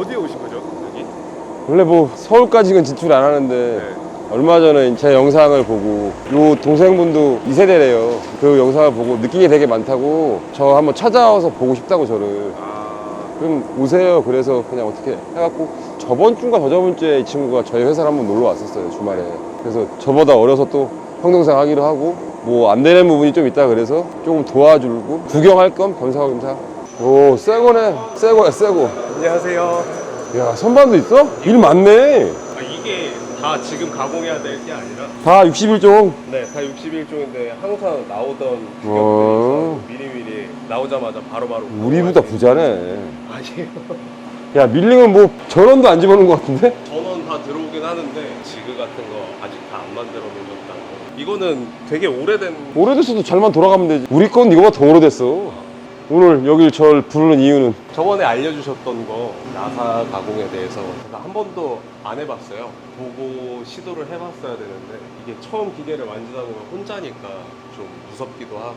어디에 오신 거죠? 여기? 원래 뭐 서울까지는 진출 안 하는데 네. 얼마 전에 제 영상을 보고 요 동생분도 2세대래요. 그 영상을 보고 느낀 게 되게 많다고 저 한번 찾아와서 보고 싶다고 저를. 아, 그럼 오세요. 그래서 그냥 어떻게 해갖고 저번 주인가 저저번 주에 이 친구가 저희 회사를 한번 놀러 왔었어요. 주말에. 그래서 저보다 어려서 또 형 동생 하기로 하고 뭐 안 되는 부분이 좀 있다 그래서 조금 도와주고 구경할 겸 겸사겸사. 오, 새거네. 새거야, 새거. 안녕하세요. 야, 선반도 있어? 일 많네. 아, 이게 다 지금 가공해야 될 게 아니라 다 61종. 네, 다 61종인데 항상 나오던 어. 규격들이 있어 미리미리 나오자마자 바로바로 우리 보다 부자네. 아니에요. 야, 밀링은 뭐 전원도 안 집어넣은 것 같은데? 전원 다 들어오긴 하는데 지그 같은 거 아직 다 안 만들어 놓으셨다고. 이거는 되게 오래된 오래됐어도 잘만 돌아가면 되지. 우리 건 이거보다 더 오래됐어. 오늘 여길 절 부르는 이유는 저번에 알려주셨던 거 나사 가공에 대해서 제가 한 번도 안 해봤어요. 보고 시도를 해봤어야 되는데 이게 처음 기계를 만지다 보면 혼자니까 좀 무섭기도 하고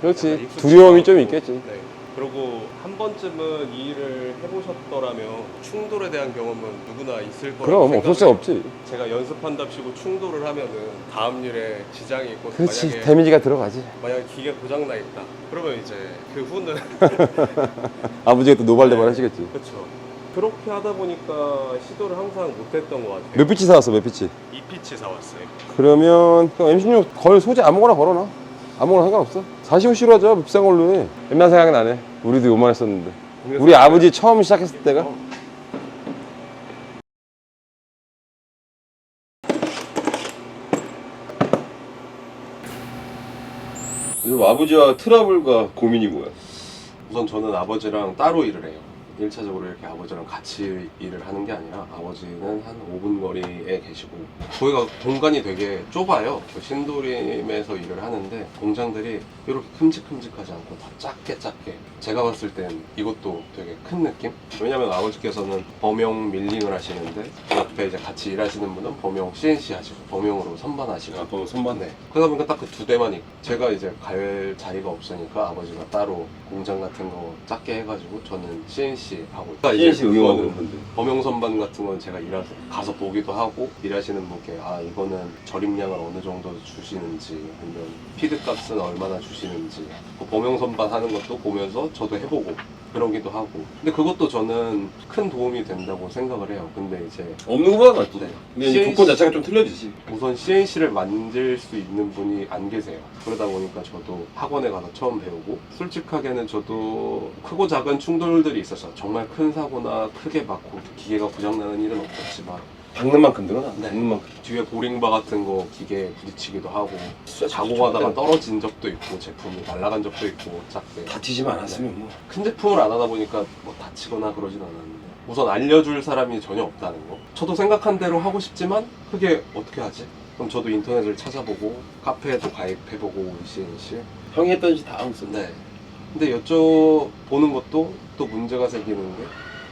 그렇지. 약간 익숙지도 두려움이 좀 않고. 있겠지. 네. 그리고 한 번쯤은 이 일을 해보셨더라면 충돌에 대한 경험은 누구나 있을 거라고 그럼 없을 수 생각해요. 없지. 제가 연습한답시고 충돌을 하면은 다음 일에 지장이 있고 그렇지. 만약에 데미지가 들어가지. 만약에 기계 고장 나 있다. 그러면 이제 그 후는 아버지가 또 노발대발 하시겠지. 그렇죠. 그렇게 하다 보니까 시도를 항상 못했던 것 같아요. 몇 피치 사왔어, 몇 피치? 이 피치 사왔어요. 그러면 형 M16 걸 소재 아무거나 걸어놔. 아무거나 상관없어. 45C로 하자. 비싼 걸로 해. 옛날 생각이 나네. 우리도 요만 했었는데. 우리 아버지 처음 시작했을 때가 그래서 아버지와 트러블과 고민이 뭐야? 우선 저는 아버지랑 따로 일을 해요. 1차적으로 이렇게 아버지랑 같이 일을 하는 게 아니라 아버지는 한 5분 거리에 계시고 저희가 공간이 되게 좁아요. 그 신도림에서 일을 하는데 공장들이 이렇게 큼직큼직하지 않고 다 작게 작게 제가 봤을 땐 이것도 되게 큰 느낌? 왜냐면 아버지께서는 범용 밀링을 하시는데 그 옆에 이제 같이 일하시는 분은 범용 CNC 하시고 범용으로 선반하시고 아빠 선반 네. 그러다 보니까 딱 그 두 대만 있고 제가 이제 갈 자리가 없으니까 아버지가 따로 공장 같은 거 작게 해가지고 저는 CNC 하고 있어요. CNC 응용하고 그거는 건데. 범용 선반 같은 건 제가 일하서 가서 보기도 하고 일하시는 분께 아 이거는 절임량을 어느 정도 주시는지 아니면 피드 값은 얼마나 주시는지 그 범용 선반 하는 것도 보면서 저도 해보고 그러기도 하고 근데 그것도 저는 큰 도움이 된다고 생각을 해요 근데 이제 없는 것보다 낫지. 네. 근데 이제 조건 자체가 좀 틀려지지. 우선 CNC를 만질 수 있는 분이 안 계세요. 그러다 보니까 저도 학원에 가서 처음 배우고 솔직하게는 저도 크고 작은 충돌들이 있어서 정말 큰 사고나 크게 맞고 기계가 고장나는 일은 없었지만 박는 만큼 늘어나. 네. 박는 만큼. 뒤에 보링바 같은 거 기계에 부딪히기도 하고 진짜 가공하다가 좋다. 떨어진 적도 있고 제품이 날아간 적도 있고 작게 다치지만 않았으면 뭐. 큰 제품을 안 하다 보니까 뭐 다치거나 그러진 않았는데 우선 알려줄 사람이 전혀 없다는 거 저도 생각한 대로 하고 싶지만 그게 어떻게 하지? 그럼 저도 인터넷을 찾아보고 카페에도 가입해보고 CNC 형이 했던 짓다 하고 있어. 네 근데 여쭤보는 것도 또 문제가 생기는 게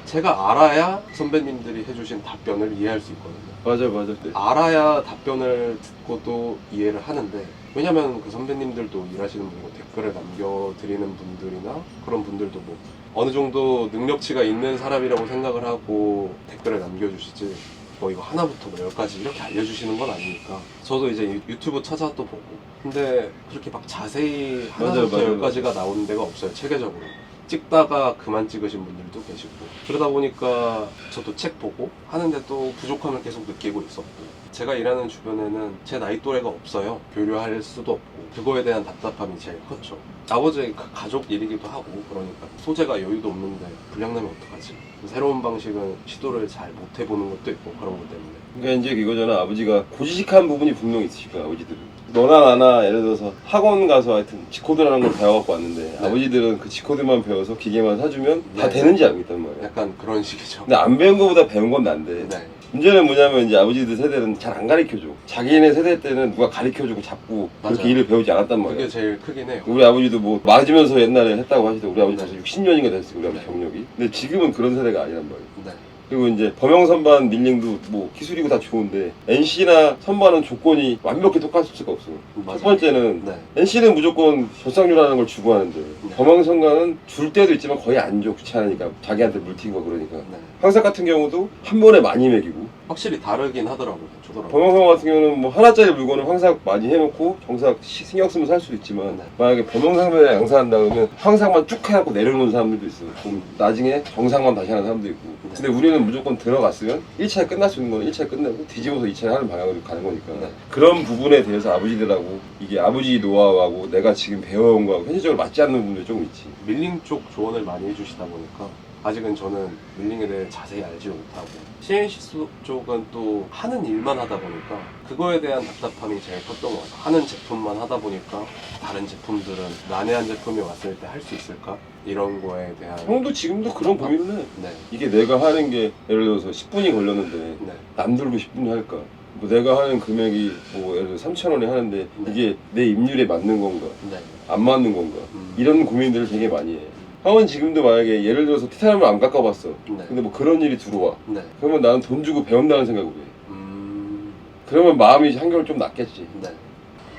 제가 알아야 선배님들이 해주신 답변을 이해할 수 있거든요. 맞아, 맞아. 네. 알아야 답변을 듣고도 이해를 하는데 왜냐면 그 선배님들도 일하시는 분이고 댓글을 남겨드리는 분들이나 그런 분들도 뭐 어느 정도 능력치가 있는 사람이라고 생각을 하고 댓글을 남겨주시지 뭐 이거 하나부터 뭐 열까지 이렇게 알려주시는 건 아니니까. 저도 이제 유- 유튜브 찾아 또 보고. 근데 그렇게 막 자세히 맞아요, 하나부터 맞아요, 열까지가 나오는 데가 없어요 체계적으로 찍다가 그만 찍으신 분들도 계시고 그러다 보니까 저도 책 보고 하는데 또 부족함을 계속 느끼고 있었고 제가 일하는 주변에는 제 나이 또래가 없어요 교류할 수도 없고 그거에 대한 답답함이 제일 컸죠 아버지의 가- 가족 일이기도 하고 그러니까 소재가 여유도 없는데 불량나면 어떡하지 새로운 방식은 시도를 잘 못 해보는 것도 있고 그런 것 때문에 그러니까 이제 이거잖아. 아버지가 고지식한 부분이 분명히 있으실 거야, 아버지들은. 너나 나나 예를 들어서 학원 가서 하여튼 지코드라는 걸 배워갖고 왔는데 네. 아버지들은 그 지코드만 배워서 기계만 사주면 다 네. 되는지 있단 말이야. 약간 그런 식이죠 근데 안 배운 거보다 배운 건 난데 네. 문제는 뭐냐면 이제 아버지들 세대는 잘 안 가르쳐줘. 자기네 세대 때는 누가 가르쳐주고 잡고 그렇게 맞아요. 일을 배우지 않았단 말이야. 그게 제일 크긴 해요 우리 아버지도 뭐 맞으면서 옛날에 했다고 하시더라고. 우리 아버지 네. 사실 60년인가 됐어요. 우리 아버지 네. 경력이. 근데 지금은 그런 세대가 아니란 말이야. 네. 그리고 이제 범용 선반 밀링도 뭐 기술이고 다 좋은데 NC나 선반은 조건이 완벽히 똑같을 수가 없어. 맞아요. 첫 번째는 네. NC는 무조건 젖상류라는 걸 주고하는데 범용 선반은 줄 때도 있지만 거의 안 줘. 귀찮으니까 자기한테 물 튀고 그러니까. 네. 황사 같은 경우도 한 번에 많이 먹이고 확실히 다르긴 하더라고요. 주더라고요. 범용선 같은 경우는 뭐 하나짜리 물건을 황사 많이 해놓고 정삭 시- 신경 쓰면 살 수도 있지만 네. 만약에 범용상에 양산한다 그러면 황상만 쭉 해갖고 내려놓는 사람들도 있어요 그럼 나중에 정상만 다시 하는 사람도 있고 근데 우리는 무조건 들어갔으면 1차에 끝날 수 있는 거는 1차에 끝내고 뒤집어서 2차에 하는 방향으로 가는 거니까 네. 그런 부분에 대해서 아버지들하고 이게 아버지 노하우하고 내가 지금 배워온 거하고 현실적으로 맞지 않는 부분들이 조금 있지 밀링 쪽 조언을 많이 해주시다 보니까 아직은 저는 밀링에 대해 자세히 알지 못하고 CNC 쪽은 또 하는 일만 하다 보니까 그거에 대한 답답함이 제일 컸던 것 같아요. 하는 제품만 하다 보니까 다른 제품들은 난해한 제품이 왔을 때 할 수 있을까? 이런 거에 대한 형도 지금도 그런 고민을 해 네, 이게 내가 하는 게 예를 들어서 10분이 걸렸는데 네, 남들도 10분이 할까? 뭐 내가 하는 금액이 뭐 예를 들어 3천 원에 하는데 네. 이게 내 입률에 맞는 건가? 네. 안 맞는 건가? 음. 이런 고민들을 되게 많이 해. 형은 지금도 만약에 예를 들어서 티타늄을 안 깎아봤어. 네. 근데 뭐 그런 일이 들어와. 네. 그러면 나는 돈 주고 배운다는 생각으로 해. 음, 그러면 마음이 한결 좀 낫겠지. 네.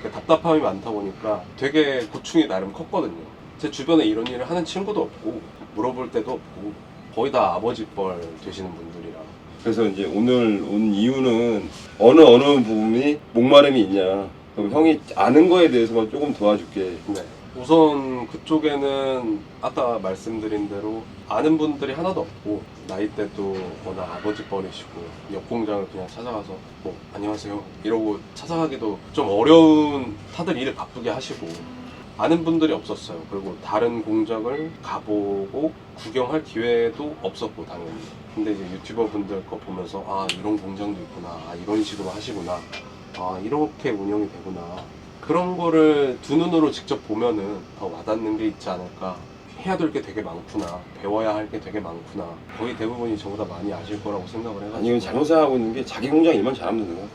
그 답답함이 많다 보니까 되게 고충이 나름 컸거든요. 제 주변에 이런 일을 하는 친구도 없고 물어볼 때도 없고 거의 다 아버지 뻘 되시는 분들이라 그래서 이제 오늘 온 이유는 어느 어느 부분이 목마름이 있냐. 그럼 형이 아는 거에 대해서만 조금 도와줄게. 네. 우선 그쪽에는 아까 말씀드린 대로 아는 분들이 하나도 없고 나이대도 워낙 아버지 뻘이시고 옆 공장을 그냥 찾아가서 뭐 안녕하세요 이러고 찾아가기도 좀 어려운 다들 일을 바쁘게 하시고 아는 분들이 없었어요. 그리고 다른 공장을 가보고 구경할 기회도 없었고 당연히. 근데 이제 유튜버 분들 거 보면서 아 이런 공장도 있구나, 아 이런 식으로 하시구나, 아 이렇게 운영이 되구나. 그런 거를 두 눈으로 직접 보면은 더 와닿는 게 있지 않을까. 해야 될 게 되게 많구나, 배워야 할 게 되게 많구나. 거의 대부분이 저보다 많이 아실 거라고 생각을 해가지고. 아니 이건 잘못 생각하고 있는 게 자기 공장 일만 잘하면 되는 거야.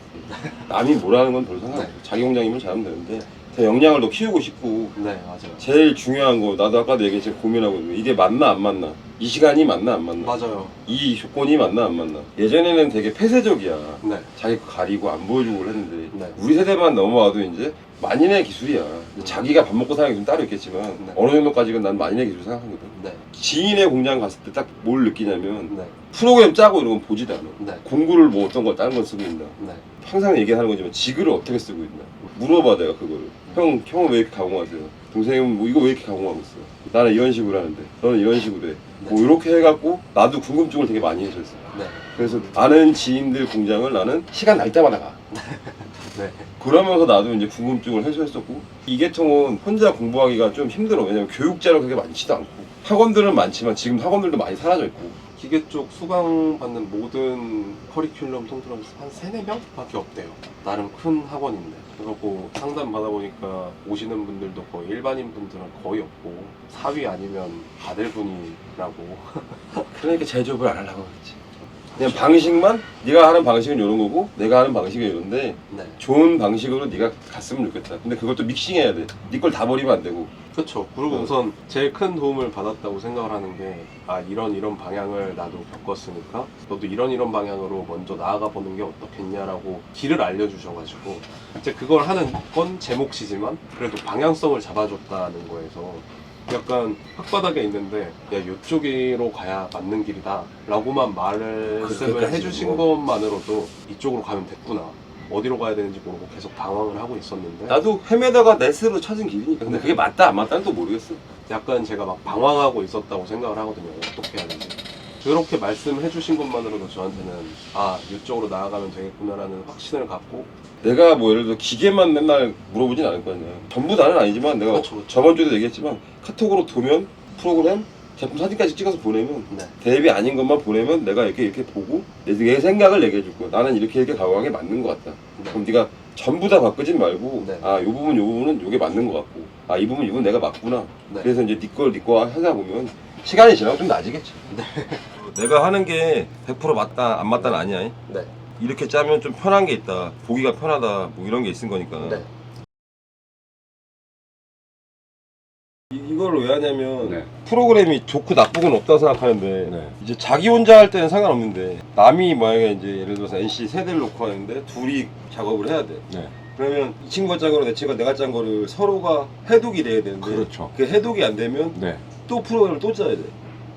남이 뭐라는 건 별로 상관없어. 자기 공장 일만 잘하면 되는데 더 역량을 더 키우고 싶고 네 맞아요. 제일 중요한 거 나도 아까도 얘기했지만 고민하고 있는 거 이게 맞나 안 맞나 이 시간이 맞나 안 맞나 맞아요. 이 조건이 맞나 안 맞나 예전에는 되게 폐쇄적이야 네. 자기 거 가리고 안 보여주고 했는데 네. 우리 세대만 넘어와도 이제 만인의 기술이야 자기가 밥 먹고 사는 기술은 따로 있겠지만 네. 어느 정도까지는 난 만인의 기술 생각하거든 네. 지인의 공장 갔을 때 딱 뭘 느끼냐면 네. 프로그램 짜고 이런 건 보지도 않아 네. 공구를 뭐 어떤 걸 다른 걸 쓰고 있나 네. 항상 얘기하는 거지만 지그를 어떻게 쓰고 있나 물어봐 내가 그거를 형 형은 왜 이렇게 가공하세요 동생은 뭐 이거 왜 이렇게 가공하고 있어 나는 이런 식으로 하는데 너는 이런 식으로 해 뭐 이렇게 해갖고 나도 궁금증을 되게 많이 해줬어 네. 그래서 아는 지인들 공장을 나는 시간 날 때마다 가 네. 그러면서 나도 이제 궁금증을 해소했었고 이 계통은 혼자 공부하기가 좀 힘들어 왜냐면 교육자료 그렇게 많지도 않고 학원들은 많지만 지금 학원들도 많이 사라져 있고 기계 쪽 수강 받는 모든 커리큘럼 통틀어서 한 세네 명밖에 없대요. 나름 큰 학원인데. 그래갖고 상담 받아보니까 오시는 분들도 거의 일반인 분들은 거의 없고 사위 아니면 아들분이라고. 그러니까 제조업을 안 하려고 그랬지 그냥 방식만 네가 하는 방식은 이런 거고 내가 하는 방식은 이런데 네. 좋은 방식으로 네가 갔으면 좋겠다. 근데 그것도 믹싱해야 돼. 네 걸 다 버리면 안 되고. 그렇죠. 그리고 네. 우선 제일 큰 도움을 받았다고 생각을 하는 게, 아, 이런 이런 방향을 나도 겪었으니까, 너도 이런 이런 방향으로 먼저 나아가 보는 게 어떻겠냐라고 길을 알려주셔가지고, 이제 그걸 하는 건 제 몫이지만, 그래도 방향성을 잡아줬다는 거에서, 약간 흙바닥에 있는데, 야, 이쪽으로 가야 맞는 길이다. 라고만 말씀을 해주신 뭐. 것만으로도 이쪽으로 가면 됐구나. 어디로 가야 되는지 모르고 계속 방황을 하고 있었는데, 나도 헤매다가 내 스스로 찾은 길이니까. 근데 그게 맞다 안 맞다는 또 모르겠어. 약간 제가 막 방황하고 있었다고 생각을 하거든요. 어떻게 해야 되는지. 그렇게 말씀해 주신 것만으로도 저한테는 아, 이쪽으로 나아가면 되겠구나라는 확신을 갖고 내가 뭐 예를 들어 기계만 맨날 물어보진 않을 거 아니야. 전부 다는 아니지만 내가 그렇죠, 그렇죠. 저번 주에도 얘기했지만 카톡으로 도면 프로그램 제품 사진까지 찍어서 보내면 네. 대비 아닌 것만 보내면 내가 이렇게 이렇게 보고 내, 내 생각을 얘기해 줄 거야. 나는 이렇게 이렇게 가공하는 게 맞는 것 같다. 네. 그럼 네가 전부 다 바꾸진 말고 네. 아이 부분 이 부분은 이게 맞는 것 같고 아 이 부분 이건 내가 맞구나 네. 그래서 이제 네걸네거 하다 보면 시간이 지나고 좀 나아지겠지 내가 하는 게 100% 맞다 안 맞다는 아니야 네. 이렇게 짜면 좀 편한 게 있다 보기가 편하다 뭐 이런 게 있은 거니까 네. 이, 이걸 왜 하냐면 네. 프로그램이 좋고 나쁘고는 없다고 생각하는데 네. 이제 자기 혼자 할 때는 상관없는데 남이 만약에 이제 예를 들어서 NC 세대를 놓고 하는데 둘이 작업을 해야 돼. 네. 그러면 이 친구가 짠 거랑 내 친구가 내가 짠 거를 서로가 해독이 돼야 되는데 그렇죠. 그 해독이 안 되면 네. 또 프로그램을 또 짜야 돼.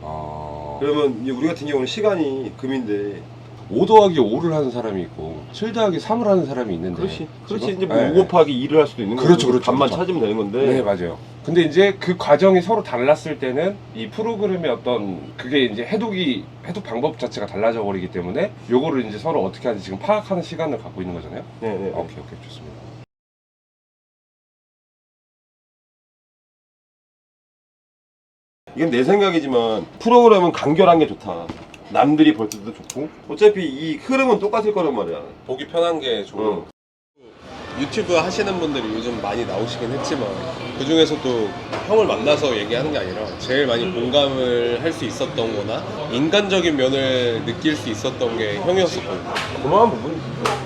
아. 그러면 이제 우리 같은 경우는 시간이 금인데 5 더하기 5를 하는 사람이 있고 7 더하기 3을 하는 사람이 있는데 그렇지 그렇지 지금? 이제 뭐 네. 5 곱하기 2를 할 수도 있는 거고 그렇죠, 그렇죠, 반만 그렇죠. 찾으면 되는 건데 네 맞아요. 근데 이제 그 과정이 서로 달랐을 때는 이 프로그램의 어떤 그게 이제 해독이 해독 방법 자체가 달라져 버리기 때문에 요거를 이제 서로 어떻게 하는지 지금 파악하는 시간을 갖고 있는 거잖아요. 네, 네, 네. 오케이 오케이 좋습니다. 이건 내 생각이지만 프로그램은 간결한 게 좋다. 남들이 볼 때도 좋고 어차피 이 흐름은 똑같을 거란 말이야. 보기 편한 게 좋은 응. 유튜브 하시는 분들이 요즘 많이 나오시긴 했지만 그 중에서도 형을 만나서 얘기하는 게 아니라 제일 많이 공감을 할 수 있었던 거나 인간적인 면을 느낄 수 있었던 게 형이었었거든요 고마운 부분이지.